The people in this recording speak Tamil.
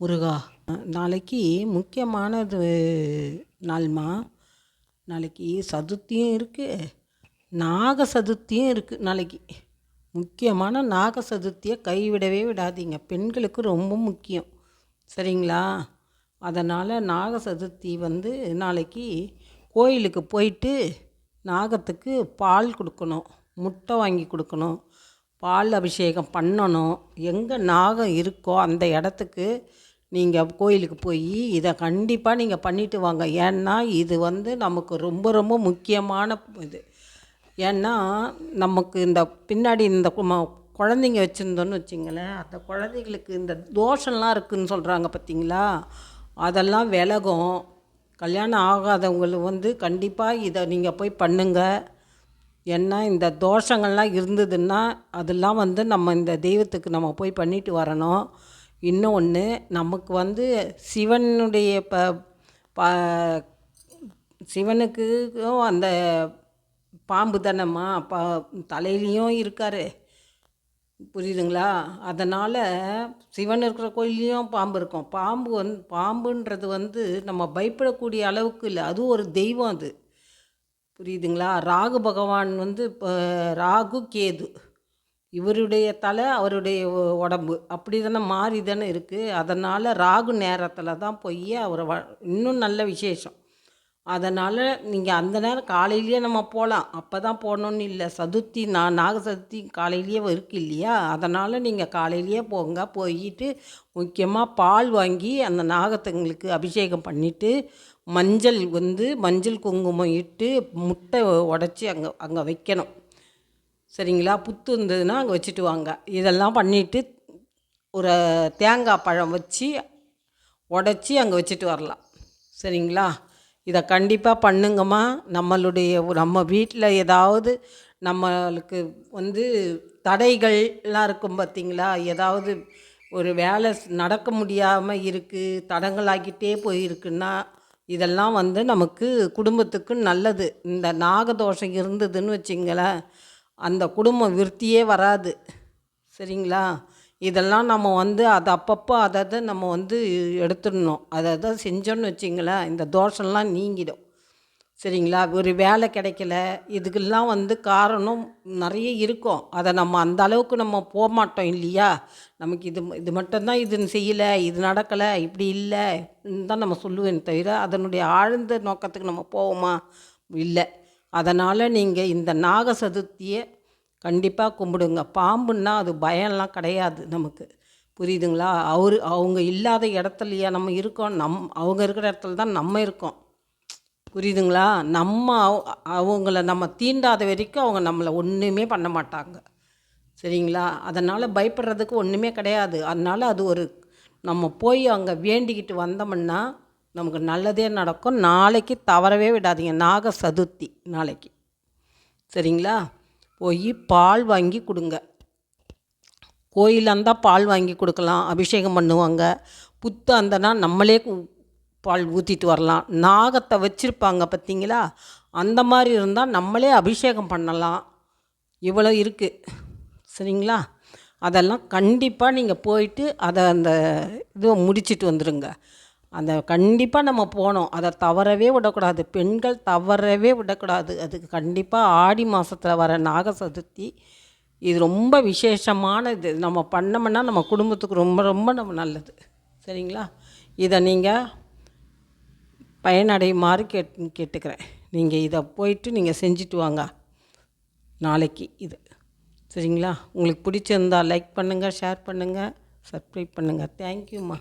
முருகா. நாளைக்கு முக்கியமானது நாள்மா. நாளைக்கு சதுர்த்தியும் இருக்குது நாக சதுர்த்தியும் இருக்குது நாளைக்கு. முக்கியமான நாக சதுர்த்தியை கைவிடவே விடாதீங்க. பெண்களுக்கு ரொம்ப முக்கியம். சரிங்களா? அதனால் நாக சதுர்த்தி வந்து நாளைக்கு கோயிலுக்கு போயிட்டு நாகத்துக்கு பால் கொடுக்கணும். முட்டை வாங்கி கொடுக்கணும். பால் அபிஷேகம் பண்ணணும். எங்கே நாகம் இருக்கோ அந்த இடத்துக்கு நீங்கள் கோயிலுக்கு போய் இதை கண்டிப்பாக நீங்கள் பண்ணிட்டு வாங்க. ஏன்னா இது வந்து நமக்கு ரொம்ப ரொம்ப முக்கியமான இது. ஏன்னா நமக்கு இந்த பின்னாடி இந்த குழந்தைங்க வச்சுருந்தோன்னு வச்சிங்களேன் அந்த குழந்தைங்களுக்கு இந்த தோஷம்லாம் இருக்குதுன்னு சொல்கிறாங்க பார்த்தீங்களா அதெல்லாம் விலகும். கல்யாணம் ஆகாதவங்களுக்கு வந்து கண்டிப்பாக இதை நீங்கள் போய் பண்ணுங்கள் ஏன்னா இந்த தோஷங்கள்லாம் இருந்ததுன்னா அதெல்லாம் வந்து நம்ம இந்த தெய்வத்துக்கு நம்ம போய் பண்ணிட்டு வரணும். இன்னொன்று நமக்கு வந்து சிவனுடைய ப ப சிவனுக்கும் அந்த பாம்பு தானம்மா பா தலையிலையும் இருக்கார். புரியுதுங்களா? அதனால் சிவன் இருக்கிற கோயில்லையும் பாம்பு இருக்கும். பாம்பு வந் பாம்புன்றது வந்து நம்ம பயப்படக்கூடிய அளவுக்கு இல்லை. அதுவும் ஒரு தெய்வம் அது. புரியுதுங்களா? ராகு பகவான் வந்து இப்போ ராகு கேது. இவருடைய தலை அவருடைய உடம்பு. அப்படி தானே மாறி தானே இருக்குது அதனால் ராகு நேரத்தில் தான் போய் அவரை வ இன்னும் நல்ல விசேஷம். அதனால் நீங்கள் அந்த நேரம் காலையிலேயே நம்ம போகலாம் அப்போ தான் போகணுன்னு இல்லை. சதுர்த்தி நான் நாக சதுர்த்தி காலையிலேயே இருக்குது இல்லையா? அதனால் நீங்கள் காலையிலேயே போங்க. போயிட்டு முக்கியமாக பால் வாங்கி அந்த நாகத்துங்களுக்கு அபிஷேகம் பண்ணிவிட்டு மஞ்சள் வந்து மஞ்சள் குங்குமம் இட்டு முட்டை உடச்சி அங்கே அங்கே வைக்கணும். சரிங்களா? புத்து இருந்ததுன்னா அங்கே வச்சுட்டு வாங்க. இதெல்லாம் பண்ணிவிட்டு ஒரு தேங்காய் பழம் வச்சு உடச்சி அங்கே வச்சுட்டு வரலாம். சரிங்களா? இதை கண்டிப்பாக பண்ணுங்கம்மா. நம்மளுடைய நம்ம வீட்டில் ஏதாவது நம்மளுக்கு வந்து தடைகள்லாம் இருக்கும் பார்த்தீங்களா ஏதாவது ஒரு வேலை நடக்க முடியாமல் இருக்குது தடங்களாகிட்டே போயிருக்குன்னா இதெல்லாம் வந்து நமக்கு குடும்பத்துக்கு நல்லது. இந்த நாகதோஷம் இருந்ததுன்னு வச்சிங்களேன் அந்த குடும்பம் விருத்தியே வராது. சரிங்களா? இதெல்லாம் நம்ம வந்து அது அப்பப்போ அதை அதை நம்ம வந்து எடுத்துடணும். அதை அதை செஞ்சோன்னு வச்சிங்களேன் இந்த தோஷம்லாம் நீங்கிடும். சரிங்களா? ஒரு வேலை கிடைக்கல இதுக்கெல்லாம் வந்து காரணம் நிறைய இருக்கும். அதை நம்ம அந்த அளவுக்கு நம்ம போக மாட்டோம் இல்லையா? நமக்கு இது இது மட்டும்தான் இது செய்யலை இது நடக்கலை இப்படி இல்லை தான் நம்ம சொல்லுவேன் தவிர அதனுடைய ஆழ்ந்த நோக்கத்துக்கு நம்ம போவோமா? இல்லை. அதனால் நீங்கள் இந்த நாக சதுர்த்தியை கண்டிப்பாக கும்பிடுங்க. பாம்புன்னா அது பயம்லாம் கிடையாது நமக்கு. புரியுதுங்களா? அவர் அவங்க இல்லாத இடத்துலையா நம்ம இருக்கோம். நம் அவங்க இருக்கிற இடத்துல தான் நம்ம இருக்கோம். புரியுதுங்களா? நம்ம அவங்கள நம்ம தீண்டாத வரைக்கும் அவங்க நம்மளை ஒன்றுமே பண்ண மாட்டாங்க. சரிங்களா? அதனால் பயப்படுறதுக்கு ஒன்றுமே கிடையாது. அதனால் அது ஒரு நம்ம போய் அங்கே வேண்டிக்கிட்டு வந்தோம்னா நமக்கு நல்லதே நடக்கும். நாளைக்கு தவறவே விடாதீங்க. நாக சதுர்த்தி நாளைக்கு. சரிங்களா? போய் பால் வாங்கி கொடுங்க. கோயிலாக இருந்தால் பால் வாங்கி கொடுக்கலாம். அபிஷேகம் பண்ணுவாங்க. புத்து அந்தனா நம்மளே பால் ஊற்றிட்டு வரலாம். நாகத்தை வச்சுருப்பாங்க பார்த்தீங்களா அந்த மாதிரி இருந்தால் நம்மளே அபிஷேகம் பண்ணலாம். இவ்வளோ இருக்குது சரிங்களா? அதெல்லாம் கண்டிப்பாக நீங்கள் போயிட்டு அதை அந்த இதுவை முடிச்சுட்டு வந்துடுங்க அந்த கண்டிப்பாக நம்ம போனோம். அதை தவறவே விடக்கூடாது. பெண்கள் தவறவே விடக்கூடாது. அதுக்கு கண்டிப்பாக ஆடி மாதத்தில் வர நாக சதுர்த்தி இது ரொம்ப விசேஷமான இது நம்ம பண்ணோம்னா நம்ம குடும்பத்துக்கு ரொம்ப ரொம்ப நம்ம நல்லது. சரிங்களா? இதை நீங்கள் பயனடையுமாறு கேட் கேட்டுக்கிறேன். நீங்கள் இதை போயிட்டு நீங்கள் செஞ்சுட்டு வாங்க. நாளைக்கு இது. சரிங்களா? உங்களுக்கு பிடிச்சிருந்தா லைக் பண்ணுங்கள் ஷேர் பண்ணுங்கள் சப்ஸ்கிரைப் பண்ணுங்கள் தேங்க்யூம்மா